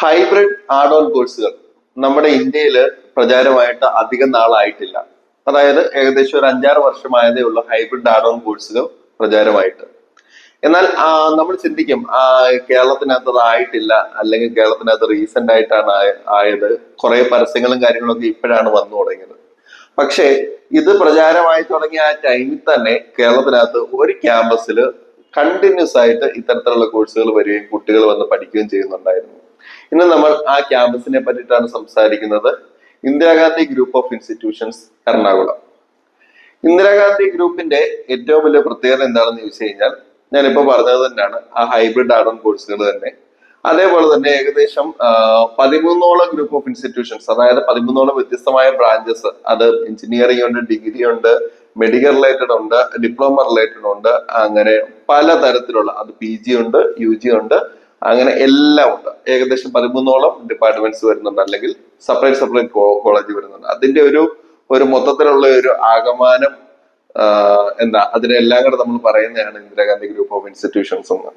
Hybrid add on കോഴ്സുകൾ നമ്മുടെ ഇന്ത്യയിൽ പ്രചാരമായിട്ട് അധികം നാളായിട്ടില്ല. അതായത് ഏകദേശം ഒരു അഞ്ചാറ് വർഷമായതേ ഉള്ളൂ ഹൈബ്രിഡ് ആഡ് ഓൺ കോഴ്സുകൾ പ്രചാരമായിട്ട്. എന്നാൽ നമ്മൾ ചിന്തിക്കും കേരളത്തിനകത്ത് ആയിട്ടില്ല അല്ലെങ്കിൽ കേരളത്തിനകത്ത് റീസെന്റ് ആയിട്ടാണ് ആയത്. കുറെ പരസ്യങ്ങളും കാര്യങ്ങളൊക്കെ ഇപ്പോഴാണ് വന്നു തുടങ്ങിയത്. പക്ഷേ ഇത് പ്രചാരമായി തുടങ്ങിയ ആ ടൈമിൽ തന്നെ കേരളത്തിനകത്ത് ഒരു ക്യാമ്പസിൽ കണ്ടിന്യൂസ് ആയിട്ട് ഇത്തരത്തിലുള്ള കോഴ്സുകൾ വരികയും കുട്ടികൾ വന്ന് പഠിക്കുകയും ചെയ്യുന്നുണ്ടായിരുന്നു. ഇന്ന് നമ്മൾ ആ ക്യാമ്പസിനെ പറ്റിയിട്ടാണ് സംസാരിക്കുന്നത്. Indira Gandhi group of institutions Ernakulam. Indira Gandhi ഗ്രൂപ്പിന്റെ ഏറ്റവും വലിയ പ്രത്യേകത എന്താണെന്ന് ചോദിച്ചു കഴിഞ്ഞാൽ ഞാനിപ്പോ പറഞ്ഞത് തന്നെയാണ് ആ ഹൈബ്രിഡ് ആഡോൺ കോഴ്സുകൾ തന്നെ. അതേപോലെ തന്നെ ഏകദേശം പതിമൂന്നോളം ഗ്രൂപ്പ് ഓഫ് ഇൻസ്റ്റിറ്റ്യൂഷൻസ് അതായത് പതിമൂന്നോളം വ്യത്യസ്തമായ ബ്രാഞ്ചസ് അത് എഞ്ചിനീയറിംഗ് ഉണ്ട് ഡിഗ്രി ഉണ്ട് മെഡിക്കൽ റിലേറ്റഡ് ഉണ്ട് ഡിപ്ലോമ റിലേറ്റഡ് ഉണ്ട് അങ്ങനെ പല തരത്തിലുള്ള അത് പി ജി ഉണ്ട് യു ജി ഉണ്ട് അങ്ങനെ എല്ലാം ഉണ്ട്. ഏകദേശം പതിമൂന്നോളം ഡിപ്പാർട്ട്മെന്റ്സ് വരുന്നുണ്ട് അല്ലെങ്കിൽ സെപ്പറേറ്റ് സെപ്പറേറ്റ് കോളേജ് വരുന്നുണ്ട്. അതിന്റെ ഒരു ഒരു മൊത്തത്തിലുള്ള ഒരു ആകമാനം എന്താ അതിനെല്ലാം കൂടെ നമ്മൾ പറയുന്നതാണ് ഇന്ദിരാഗാന്ധി ഗ്രൂപ്പ് ഓഫ് ഇൻസ്റ്റിറ്റ്യൂഷൻസ് എന്ന്.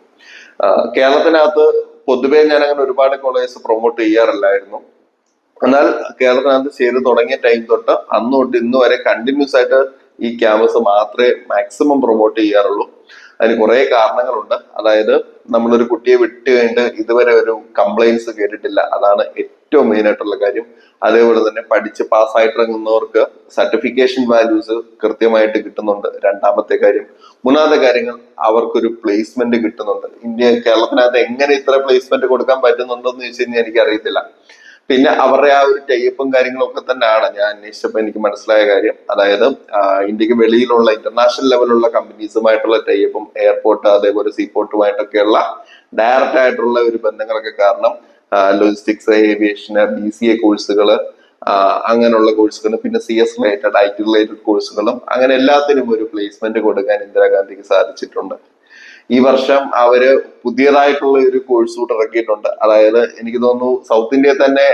കേരളത്തിനകത്ത് പൊതുവെ ഞാൻ അങ്ങനെ ഒരുപാട് കോളേജസ് പ്രൊമോട്ട് ചെയ്യാറില്ലായിരുന്നു. എന്നാൽ കേരളത്തിനകത്ത് ചെയ്ത് തുടങ്ങിയ ടൈം തൊട്ട് അന്ന് തൊട്ട് ഇന്ന് വരെ കണ്ടിന്യൂസ് ആയിട്ട് ഈ ക്യാമ്പസ് മാത്രമേ മാക്സിമം പ്രൊമോട്ട് ചെയ്യാറുള്ളൂ. അതിന് കുറെ കാരണങ്ങളുണ്ട്. അതായത് നമ്മളൊരു കുട്ടിയെ വിട്ട് കഴിഞ്ഞിട്ട് ഇതുവരെ ഒരു കംപ്ലൈൻസ് കേട്ടിട്ടില്ല. അതാണ് ഏറ്റവും മെയിൻ ആയിട്ടുള്ള കാര്യം. അതേപോലെ തന്നെ പഠിച്ച് പാസ്സായിട്ടിറങ്ങുന്നവർക്ക് സർട്ടിഫിക്കേഷൻ വാല്യൂസ് കൃത്യമായിട്ട് കിട്ടുന്നുണ്ട്. രണ്ടാമത്തെ കാര്യം. മൂന്നാമത്തെ കാര്യങ്ങൾ അവർക്കൊരു പ്ലേസ്മെന്റ് കിട്ടുന്നുണ്ട്. ഇന്ത്യ കേരളത്തിനകത്ത് എങ്ങനെ ഇത്ര പ്ലേസ്മെന്റ് കൊടുക്കാൻ പറ്റുന്നുണ്ടോ എന്ന് ചോദിച്ചു കഴിഞ്ഞാൽ എനിക്ക് അറിയത്തില്ല പിന്നെ അവരുടെ ആ ഒരു ടൈപ്പും കാര്യങ്ങളും ഒക്കെ തന്നെയാണ്. ഞാൻ അന്വേഷിച്ചപ്പോൾ എനിക്ക് മനസ്സിലായ കാര്യം. അതായത് ഇന്ത്യയ്ക്ക് വെളിയിലുള്ള ഇന്റർനാഷണൽ ലെവലുള്ള കമ്പനീസുമായിട്ടുള്ള ടൈപ്പും എയർപോർട്ട് അതേപോലെ സീപോർട്ടുമായിട്ടൊക്കെയുള്ള ഡയറക്റ്റ് ആയിട്ടുള്ള ഒരു ബന്ധങ്ങളൊക്കെ കാരണം logistics aviation B C A കോഴ്സുകൾ അങ്ങനെയുള്ള കോഴ്സുകളും പിന്നെ C S related I T related കോഴ്സുകളും അങ്ങനെ എല്ലാത്തിനും ഒരു പ്ലേസ്മെന്റ് കൊടുക്കാൻ ഇന്ദിരാഗാന്ധിക്ക് സാധിച്ചിട്ടുണ്ട്. ഈ വർഷം അവർ പുതിയതായിട്ടുള്ള ഒരു കോഴ്സ് കൂടെ ഇറക്കിയിട്ടുണ്ട്. അതായത് എനിക്ക് തോന്നുന്നു സൗത്ത് ഇന്ത്യയിൽ തന്നെ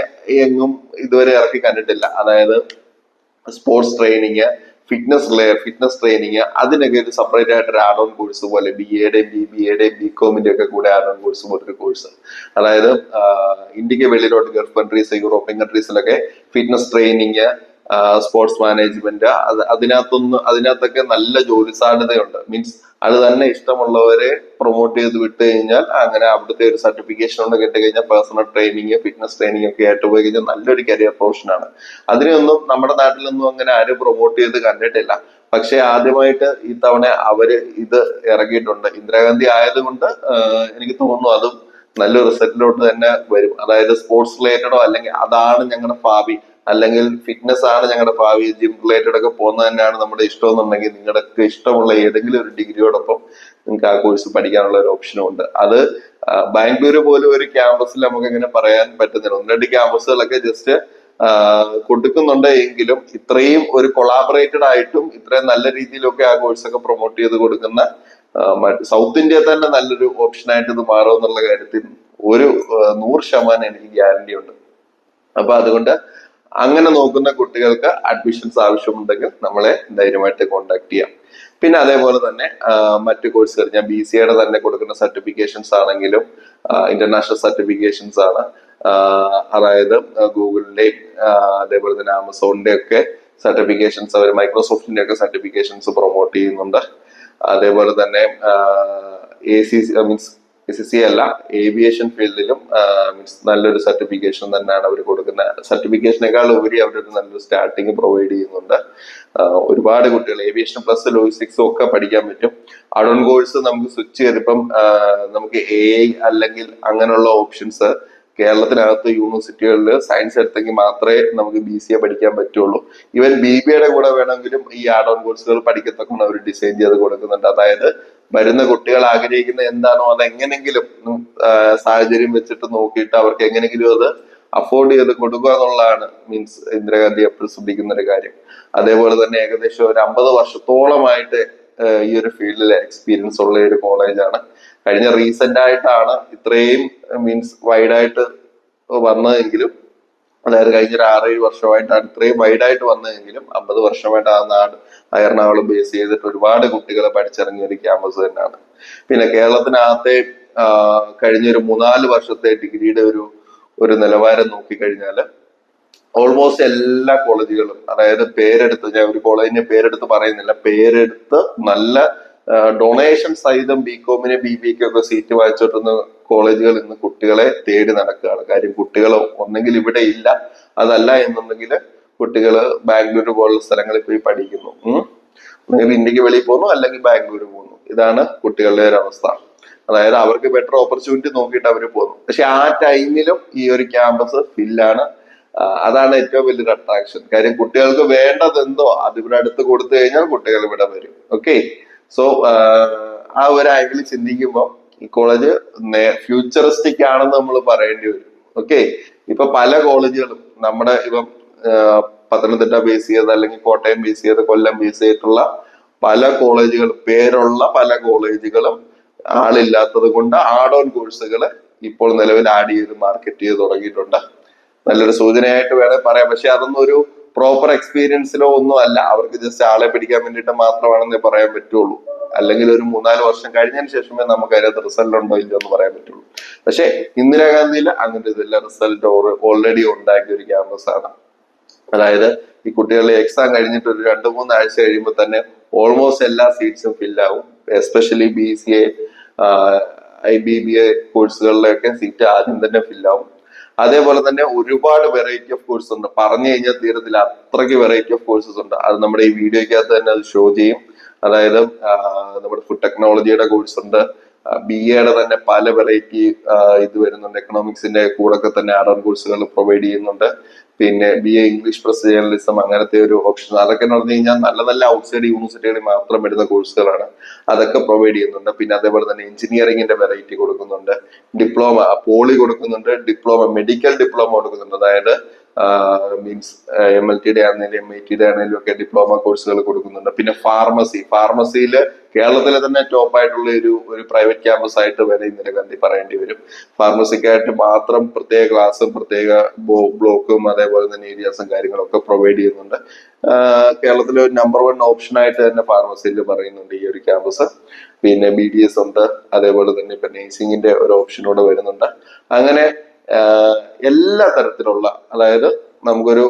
എങ്ങും ഇതുവരെ ഇറക്കി കണ്ടിട്ടില്ല. അതായത് sports training fitness fitness training അതിനൊക്കെ ഒരു സെപ്പറേറ്റ് ആയിട്ട് ഒരു ആഡ് ഓൺ കോഴ്സ് പോലെ ബി എയുടെയും ബി ബി എയുടെയും ബി കോമിന്റെ ഒക്കെ കൂടെ ആഡ് ഓൺ കോഴ്സ് പോലെ ഒരു കോഴ്സ് അതായത് ഇന്ത്യയ്ക്ക് വെളിയിലോട്ട് ഗൾഫ് കൺട്രീസ് യൂറോപ്യൻ കൺട്രീസിലൊക്കെ ഫിറ്റ്നസ് ട്രെയിനിങ് സ്പോർട്സ് മാനേജ്മെന്റ് അത് അതിനകത്തൊന്ന് അതിനകത്തൊക്കെ നല്ല ജോലി സാധ്യതയുണ്ട് മീൻസ് അത് തന്നെ ഇഷ്ടമുള്ളവരെ പ്രൊമോട്ട് ചെയ്ത് വിട്ട് കഴിഞ്ഞാൽ അങ്ങനെ അവിടുത്തെ ഒരു സർട്ടിഫിക്കേഷൻ കൊണ്ട് കിട്ടി കഴിഞ്ഞാൽ പേഴ്സണൽ ട്രെയിനിങ് ഫിറ്റ്നസ് ട്രെയിനിങ് ഒക്കെ ആയിട്ട് പോയി കഴിഞ്ഞാൽ നല്ലൊരു കരിയർ പ്രൊഫഷനാണ് അതിനെയൊന്നും നമ്മുടെ നാട്ടിലൊന്നും അങ്ങനെ ആരും പ്രൊമോട്ട് ചെയ്ത് കണ്ടിട്ടില്ല. പക്ഷെ ആദ്യമായിട്ട് ഈ തവണ അവർ ഇത് ഇറങ്ങിയിട്ടുണ്ട് ഇന്ദിരാഗാന്ധി ആയതുകൊണ്ട് എനിക്ക് തോന്നുന്നു അതും നല്ല റിസൾട്ടിലോട്ട് തന്നെ വരും. അതായത് സ്പോർട്സ് റിലേറ്റഡോ അല്ലെങ്കിൽ അതാണ് ഞങ്ങളുടെ ഭാവി. അല്ലെങ്കിൽ ഫിറ്റ്നസ് ആണ് ഞങ്ങളുടെ ഭാവി ജിം റിലേറ്റഡ് ഒക്കെ പോകുന്നത് തന്നെയാണ് നമ്മുടെ ഇഷ്ടം എന്നുണ്ടെങ്കിൽ നിങ്ങൾക്ക് ഇഷ്ടമുള്ള ഏതെങ്കിലും ഒരു ഡിഗ്രിയോടൊപ്പം നിങ്ങൾക്ക് ആ കോഴ്സ് പഠിക്കാനുള്ള ഒരു ഓപ്ഷനും ഉണ്ട്. അത് ബാംഗ്ലൂര് പോലും ഒരു ക്യാമ്പസിൽ നമുക്ക് ഇങ്ങനെ പറയാൻ പറ്റുന്നില്ല. ഒന്ന് രണ്ട് ക്യാമ്പസുകളൊക്കെ ജസ്റ്റ് കൊടുക്കുന്നുണ്ട് എങ്കിലും ഇത്രയും ഒരു കൊളാബറേറ്റഡ് ആയിട്ടും ഇത്രയും നല്ല രീതിയിലൊക്കെ ആ കോഴ്സൊക്കെ പ്രൊമോട്ട് ചെയ്ത് കൊടുക്കുന്ന സൗത്ത് ഇന്ത്യ തന്നെ നല്ലൊരു ഓപ്ഷൻ ആയിട്ട് ഇത് മാറും എന്നുള്ള കാര്യത്തിൽ ഒരു നൂറ് ശതമാനം എനിക്ക് ഗ്യാരണ്ടി ഉണ്ട്. അപ്പൊ അതുകൊണ്ട് അങ്ങനെ നോക്കുന്ന കുട്ടികൾക്ക് അഡ്മിഷൻസ് ആവശ്യമുണ്ടെങ്കിൽ നമ്മളെ ധൈര്യമായിട്ട് കോൺടാക്ട് ചെയ്യാം. പിന്നെ അതേപോലെ തന്നെ മറ്റു കോഴ്സുകൾ ഞാൻ ബി സി എയുടെ തന്നെ കൊടുക്കുന്ന സർട്ടിഫിക്കേഷൻസ് ആണെങ്കിലും ഇന്റർനാഷണൽ സർട്ടിഫിക്കേഷൻസ് ആണ്. അതായത് ഗൂഗിളിന്റെയും അതേപോലെ തന്നെ ആമസോണിന്റെ ഒക്കെ സർട്ടിഫിക്കേഷൻസ് അവർ മൈക്രോസോഫ്റ്റിന്റെ ഒക്കെ സർട്ടിഫിക്കേഷൻസ് പ്രൊമോട്ട് ചെയ്യുന്നുണ്ട്. അതേപോലെ തന്നെ A C means S C അല്ല ഏവിയേഷൻ ഫീൽഡിലും മീൻസ് നല്ലൊരു സർട്ടിഫിക്കേഷൻ തന്നെയാണ് അവർ കൊടുക്കുന്ന. സർട്ടിഫിക്കേഷനേക്കാൾ ഉപരി അവരൊരു നല്ലൊരു സ്റ്റാർട്ടിങ് പ്രൊവൈഡ് ചെയ്യുന്നുണ്ട്. ഒരുപാട് കുട്ടികൾ ഏവിയേഷൻ പ്ലസ് ലോജിസ്റ്റിക്സും ഒക്കെ പഠിക്കാൻ പറ്റും. അഡോൺ കോഴ്സ് നമുക്ക് സ്വിച്ച് ചെയ്തിപ്പം നമുക്ക് എ ഐ അല്ലെങ്കിൽ അങ്ങനെയുള്ള ഓപ്ഷൻസ് കേരളത്തിനകത്ത് യൂണിവേഴ്സിറ്റികളിൽ സയൻസ് എടുത്തെങ്കിൽ മാത്രമേ നമുക്ക് ബി സി എ പഠിക്കാൻ പറ്റുള്ളൂ. ഈവൻ ബി ബി എയുടെ കൂടെ വേണമെങ്കിലും ഈ ആഡ് ഓൺ കോഴ്സുകൾ പഠിക്കത്തക്ക അവർ ഡിസൈൻ ചെയ്ത് കൊടുക്കുന്നുണ്ട്. അതായത് വരുന്ന കുട്ടികൾ ആഗ്രഹിക്കുന്ന എന്താണോ അത് എങ്ങനെങ്കിലും സാഹചര്യം വെച്ചിട്ട് നോക്കിയിട്ട് അവർക്ക് എങ്ങനെങ്കിലും അത് അഫോർഡ് ചെയ്ത് കൊടുക്കുക എന്നുള്ളതാണ് മീൻസ് ഇന്ദിരാഗാന്ധി എപ്പോഴും ശ്രദ്ധിക്കുന്ന ഒരു കാര്യം. അതേപോലെ തന്നെ ഏകദേശം ഒരു അമ്പത് വർഷത്തോളമായിട്ട് ഈ ഒരു ഫീൽഡിൽ എക്സ്പീരിയൻസ് ഉള്ള ഒരു കോളേജാണ് കഴിഞ്ഞ റീസെന്റ് ആയിട്ടാണ് ഇത്രയും മീൻസ് വൈഡായിട്ട് വന്നതെങ്കിലും അതായത് കഴിഞ്ഞ ഒരു ആറേഴ് വർഷമായിട്ടാണ് ഇത്രയും വൈഡായിട്ട് വന്നതെങ്കിലും അമ്പത് വർഷമായിട്ട് ആ നാട് എറണാകുളം ബേസ് ചെയ്തിട്ട് ഒരുപാട് കുട്ടികളെ പഠിച്ചിറങ്ങിയ ഒരു ക്യാമ്പസ് തന്നെയാണ്. പിന്നെ കേരളത്തിനകത്തെ കഴിഞ്ഞൊരു മൂന്നാൽ വർഷത്തെ ഡിഗ്രിയുടെ ഒരു ഒരു നിലവാരം നോക്കിക്കഴിഞ്ഞാൽ ഓൾമോസ്റ്റ് എല്ലാ കോളേജുകളും അതായത് പേരെടുത്ത് ഞാൻ ഒരു കോളേജിന്റെ പേരെടുത്ത് പറയുന്നില്ല പേരെടുത്ത് നല്ല ഡൊണേഷൻ സഹിതം ബി കോമിന് ബി ബിക്കൊക്കെ സീറ്റ് വാങ്ങിച്ചിട്ടുന്ന കോളേജുകൾ നിന്ന് കുട്ടികളെ തേടി നടക്കുകയാണ്. കാര്യം കുട്ടികൾ ഒന്നെങ്കിൽ ഇവിടെ ഇല്ല അതല്ല എന്നുണ്ടെങ്കിൽ കുട്ടികൾ ബാംഗ്ലൂർ പോലുള്ള സ്ഥലങ്ങളിൽ പോയി പഠിക്കുന്നു. ഒന്നെങ്കിൽ ഇന്ത്യയ്ക്ക് വെളിയിൽ പോകുന്നു അല്ലെങ്കിൽ ബാംഗ്ലൂർ പോകുന്നു. ഇതാണ് കുട്ടികളുടെ ഒരു അവസ്ഥ. അതായത് അവർക്ക് ബെറ്റർ ഓപ്പർച്യൂണിറ്റി നോക്കിയിട്ട് അവർ പോകുന്നു. പക്ഷെ ആ ടൈമിലും ഈ ഒരു ക്യാമ്പസ് ഫില്ലാണ് അതാണ് ഏറ്റവും വലിയൊരു അട്രാക്ഷൻ കാര്യം കുട്ടികൾക്ക് വേണ്ടത് എന്തോ അത് ഇവിടെ അടുത്ത് കൊടുത്തു കഴിഞ്ഞാൽ കുട്ടികൾ ഇവിടെ വരും. ഓക്കെ സോ ആ ഒരു ആംഗിൾ ചിന്തിക്കുമ്പോൾ ഈ കോളേജ് ഫ്യൂച്ചറിസ്റ്റിക് ആണെന്ന് നമ്മൾ പറയേണ്ടി വരും. ഓക്കെ ഇപ്പൊ പല കോളേജുകളും നമ്മുടെ ഇപ്പം പത്തനംതിട്ട ബേസ് ചെയ്ത് അല്ലെങ്കിൽ കോട്ടയം ബേസ് ചെയ്ത് കൊല്ലം ബേസ് ചെയ്തിട്ടുള്ള പല കോളേജുകൾ പേരുള്ള പല കോളേജുകളും ആളില്ലാത്തത് കൊണ്ട് ആഡ് ഓൺ കോഴ്സുകൾ ഇപ്പോൾ നിലവിൽ ആഡ് ചെയ്ത് മാർക്കറ്റ് ചെയ്ത് തുടങ്ങിയിട്ടുണ്ട്. നല്ലൊരു സൂചനയായിട്ട് വേണേൽ പറയാം. പക്ഷെ അതൊന്നും ഒരു പ്രോപ്പർ എക്സ്പീരിയൻസിലോ ഒന്നും അല്ല. അവർക്ക് ജസ്റ്റ് ആളെ പിടിക്കാൻ വേണ്ടിയിട്ട് മാത്രമാണെന്നേ പറയാൻ പറ്റുള്ളൂ. അല്ലെങ്കിൽ ഒരു മൂന്നാൽ വർഷം കഴിഞ്ഞതിന് ശേഷമേ നമുക്ക് അതിനകത്ത് റിസൾട്ട് ഉണ്ടോ ഇല്ലയോ എന്ന് പറയാൻ പറ്റുള്ളൂ. പക്ഷെ ഇന്ദിരാഗാന്ധിയിൽ അങ്ങനെ ഇതില്ല റിസൾട്ട് ഓൾറെഡി ഉണ്ടാക്കിയ ഒരു ക്യാമ്പസ് ആണ്. അതായത് ഈ കുട്ടികളുടെ എക്സാം കഴിഞ്ഞിട്ട് ഒരു രണ്ട് മൂന്ന് ആഴ്ച കഴിയുമ്പോൾ തന്നെ ഓൾമോസ്റ്റ് എല്ലാ സീറ്റ്സും ഫില്ലാവും especially B C A I B B A കോഴ്സുകളിലൊക്കെ seat ആദ്യം തന്നെ ഫില്ലാവും അതേപോലെ തന്നെ ഒരുപാട് വെറൈറ്റി ഓഫ് കോഴ്സ് ഉണ്ട്. പറഞ്ഞു കഴിഞ്ഞാൽ തീരത്തിൽ അത്രയ്ക്ക് വെറൈറ്റി ഓഫ് കോഴ്സസ് ഉണ്ട്. അത് നമ്മുടെ ഈ വീഡിയോയ്ക്കകത്ത് തന്നെ അത് ഷോ ചെയ്യും. അതായത് നമ്മുടെ ഫുഡ് ടെക്നോളജിയുടെ കോഴ്സ് ഉണ്ട്. ബി എയുടെ തന്നെ പല വെറൈറ്റി ഇത് വരുന്നുണ്ട്. എക്കണോമിക്സിന്റെ കൂടെ ഒക്കെ തന്നെ ആഡ് ഓൺ കോഴ്സുകൾ പ്രൊവൈഡ് ചെയ്യുന്നുണ്ട്. പിന്നെ B A English press journalism അങ്ങനത്തെ ഒരു ഓപ്ഷൻ അതൊക്കെ എന്ന് പറഞ്ഞു കഴിഞ്ഞാൽ നല്ല നല്ല ഔട്ട്സൈഡ് യൂണിവേഴ്സിറ്റികളിൽ മാത്രം വരുന്ന കോഴ്സുകളാണ് അതൊക്കെ പ്രൊവൈഡ് ചെയ്യുന്നുണ്ട്. പിന്നെ അതേപോലെ തന്നെ എഞ്ചിനീയറിംഗിന്റെ വെറൈറ്റി കൊടുക്കുന്നുണ്ട്. ഡിപ്ലോമ പോളി കൊടുക്കുന്നുണ്ട്. ഡിപ്ലോമ മെഡിക്കൽ ഡിപ്ലോമ കൊടുക്കുന്നുണ്ട്. അതായത് മീൻസ് എം എൽ ടിയുടെ ആണെങ്കിലും എം ഐ ടിയുടെ ആണെങ്കിലും ഒക്കെ ഡിപ്ലോമ കോഴ്സുകൾ കൊടുക്കുന്നുണ്ട്. പിന്നെ ഫാർമസി ഫാർമസിയിൽ കേരളത്തിലെ തന്നെ ടോപ്പ് ആയിട്ടുള്ള ഒരു ഒരു പ്രൈവറ്റ് ക്യാമ്പസ് ആയിട്ട് വരെ ഇന്ദിരാഗാന്ധി പറയേണ്ടി വരും. ഫാർമസിക്കായിട്ട് മാത്രം പ്രത്യേക ക്ലാസ്സും പ്രത്യേക ബ്ലോക്കും അതേപോലെ തന്നെ ഏരിയാസും കാര്യങ്ങളൊക്കെ പ്രൊവൈഡ് ചെയ്യുന്നുണ്ട്. കേരളത്തിലെ ഒരു നമ്പർ വൺ ഓപ്ഷൻ ആയിട്ട് തന്നെ ഫാർമസിയിൽ പറയുന്നുണ്ട് ഈ ഒരു ക്യാമ്പസ് പിന്നെ ബി ഡി എസ് ഉണ്ട്. അതേപോലെ തന്നെ ഇപ്പൊ നേഴ്സിംഗിന്റെ ഒരു ഓപ്ഷനോട് വരുന്നുണ്ട്. അങ്ങനെ എല്ലാ തരത്തിലുള്ള അതായത് നമുക്കൊരു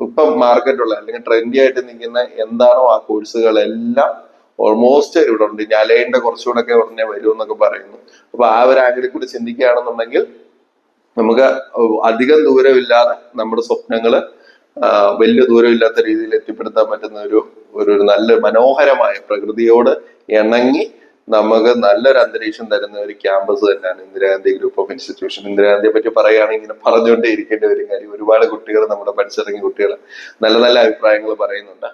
ഇപ്പം മാർക്കറ്റുള്ള അല്ലെങ്കിൽ ട്രെൻഡി ആയിട്ട് നിൽക്കുന്ന എന്താണോ ആ കോഴ്സുകളെല്ലാം ഓൾമോസ്റ്റ് ഇവിടെ ഉണ്ട്. ഇനി അലൈന്റെ കുറച്ചുകൂടെ ഒക്കെ ഉടനെ വരും എന്നൊക്കെ പറയുന്നു. അപ്പൊ ആ ഒരു ആംഗിളിൽ കൂടി ചിന്തിക്കുകയാണെന്നുണ്ടെങ്കിൽ നമുക്ക് അധികം ദൂരമില്ലാതെ നമ്മുടെ സ്വപ്നങ്ങൾ വലിയ ദൂരമില്ലാത്ത രീതിയിൽ എത്തിപ്പെടുത്താൻ പറ്റുന്ന ഒരു ഒരു ഒരു നല്ല മനോഹരമായ പ്രകൃതിയോട് ഇണങ്ങി നമുക്ക് നല്ലൊരു അന്തരീക്ഷം തരുന്ന ഒരു ക്യാമ്പസ് തന്നെയാണ് ഇന്ദിരാഗാന്ധി ഗ്രൂപ്പ് ഓഫ് ഇൻസ്റ്റിറ്റ്യൂഷൻ ഇന്ദിരാഗാന്ധിയെ പറ്റി പറയുകയാണെങ്കിൽ ഇങ്ങനെ പറഞ്ഞുകൊണ്ടേ ഇരിക്കേണ്ടി വരും കാര്യം ഒരുപാട് കുട്ടികൾ നമ്മുടെ പഠിച്ചിറങ്ങിയ കുട്ടികൾ നല്ല നല്ല അഭിപ്രായങ്ങൾ പറയുന്നുണ്ട്.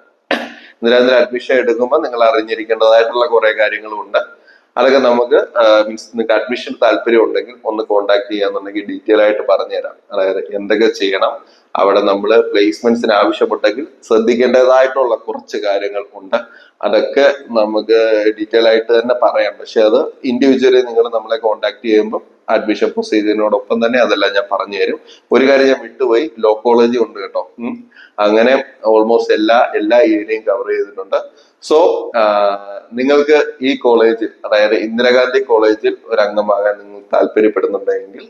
ഇന്ദിരാഗാന്ധി അഡ്മിഷൻ എടുക്കുമ്പോൾ നിങ്ങൾ അറിഞ്ഞിരിക്കേണ്ടതായിട്ടുള്ള കുറെ കാര്യങ്ങളും ഉണ്ട്. അതൊക്കെ നമുക്ക് മീൻസ് നിങ്ങൾക്ക് അഡ്മിഷൻ താല്പര്യം ഉണ്ടെങ്കിൽ ഒന്ന് കോൺടാക്ട് ചെയ്യാന്നുണ്ടെങ്കിൽ ഡീറ്റെയിൽ ആയിട്ട് പറഞ്ഞുതരാം. അതായത് എന്തൊക്കെ ചെയ്യണം അവിടെ നമ്മൾ പ്ലേസ്മെന്റ്സിന് ആവശ്യപ്പെട്ടെങ്കിൽ ശ്രദ്ധിക്കേണ്ടതായിട്ടുള്ള കുറച്ച് കാര്യങ്ങൾ ഉണ്ട്. അതൊക്കെ നമുക്ക് ഡീറ്റെയിൽ ആയിട്ട് തന്നെ പറയാം. പക്ഷെ അത് ഇൻഡിവിജ്വലി നിങ്ങൾ നമ്മളെ കോൺടാക്ട് ചെയ്യുമ്പോൾ അഡ്മിഷൻ പ്രൊസീജിയറിനോടൊപ്പം തന്നെ അതെല്ലാം ഞാൻ പറഞ്ഞു തരും ഒരു കാര്യം ഞാൻ വിട്ടുപോയി. ലോ കോളേജ് ഉണ്ട് കേട്ടോ. അങ്ങനെ ഓൾമോസ്റ്റ് എല്ലാ എല്ലാ ഏരിയയും കവർ ചെയ്തിട്ടുണ്ട്. സോ നിങ്ങൾക്ക് ഈ കോളേജിൽ അതായത് ഇന്ദിരാഗാന്ധി കോളേജിൽ ഒരു അംഗമാകാൻ നിങ്ങൾ താല്പര്യപ്പെടുന്നുണ്ടെങ്കിൽ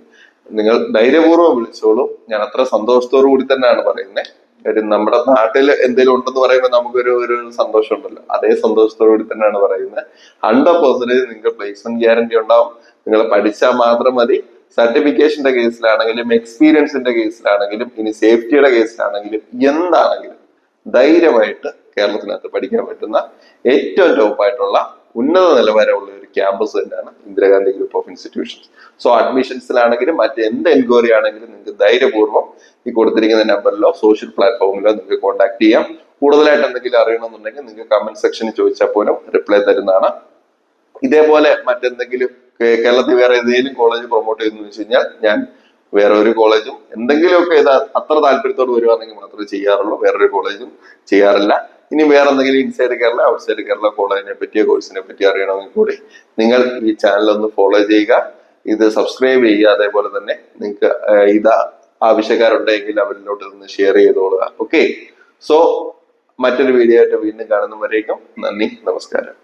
നിങ്ങൾ ധൈര്യപൂർവം വിളിച്ചോളൂ. ഞാൻ അത്ര സന്തോഷത്തോടു കൂടി തന്നെയാണ് പറയുന്നത് ഒരു നമ്മുടെ നാട്ടിൽ എന്തെങ്കിലും ഉണ്ടെന്ന് പറയുമ്പോൾ നമുക്കൊരു ഒരു സന്തോഷം ഉണ്ടല്ലോ അതേ സന്തോഷത്തോടു കൂടി തന്നെയാണ് പറയുന്നത് ഹൺഡ്രഡ് പെർസെന്റേജ് നിങ്ങൾ പ്ലേസ്മെന്റ് ഗ്യാരണ്ടി ഉണ്ടാവും. നിങ്ങൾ പഠിച്ചാൽ മാത്രം മതി. സർട്ടിഫിക്കേഷന്റെ കേസിലാണെങ്കിലും എക്സ്പീരിയൻസിന്റെ കേസിലാണെങ്കിലും ഇനി സേഫ്റ്റിയുടെ കേസിലാണെങ്കിലും എന്താണെങ്കിലും ധൈര്യമായിട്ട് കേരളത്തിനകത്ത് പഠിക്കാൻ പറ്റുന്ന ഏറ്റവും ടോപ്പായിട്ടുള്ള ഉന്നത നിലവാരമുള്ള ഒരു ക്യാമ്പസ് തന്നെയാണ് Indira Gandhi group of institutions so അഡ്മിഷൻസിലാണെങ്കിലും മറ്റ് എന്ത് എൻക്വയറി ആണെങ്കിലും നിങ്ങൾക്ക് ധൈര്യപൂർവം ഈ കൊടുത്തിരിക്കുന്ന നമ്പറിലോ സോഷ്യൽ പ്ലാറ്റ്ഫോമിലോ നിങ്ങൾക്ക് കോൺടാക്ട് ചെയ്യാം. കൂടുതലായിട്ട് എന്തെങ്കിലും അറിയണമെന്നുണ്ടെങ്കിൽ നിങ്ങൾക്ക് കമന്റ് സെക്ഷനിൽ ചോദിച്ചാൽ പോലും റിപ്ലൈ തരുന്നതാണ്. ഇതേപോലെ മറ്റെന്തെങ്കിലും കേരളത്തിൽ വേറെ ഏതെങ്കിലും കോളേജ് പ്രൊമോട്ട് ചെയ്യുന്നു വെച്ച് കഴിഞ്ഞാൽ ഞാൻ വേറെ ഒരു കോളേജും എന്തെങ്കിലുമൊക്കെ ഇത് അത്ര താല്പര്യത്തോട് വരുവാണെങ്കിൽ മാത്രമേ ചെയ്യാറുള്ളൂ. വേറൊരു കോളേജും ചെയ്യാറില്ല. ഇനി വേറെ എന്തെങ്കിലും ഇൻസൈഡ് കേരള ഔട്ട്സൈഡ് കേരള കോളേജിനെ പറ്റിയ കോഴ്സിനെ പറ്റി അറിയണമെങ്കിൽ കൂടി നിങ്ങൾ ഈ ചാനൽ ഒന്ന് ഫോളോ ചെയ്യുക. ഇത് സബ്സ്ക്രൈബ് ചെയ്യുക. അതേപോലെ തന്നെ നിങ്ങൾക്ക് ഇത് ആവശ്യക്കാരുണ്ടെങ്കിൽ അവരിലോട്ട് ഒന്ന് ഷെയർ ചെയ്തോളുക. ഓക്കെ സോ മറ്റൊരു വീഡിയോ ആയിട്ട് വീണ്ടും കാണുന്നവരേക്കും നന്ദി. നമസ്കാരം.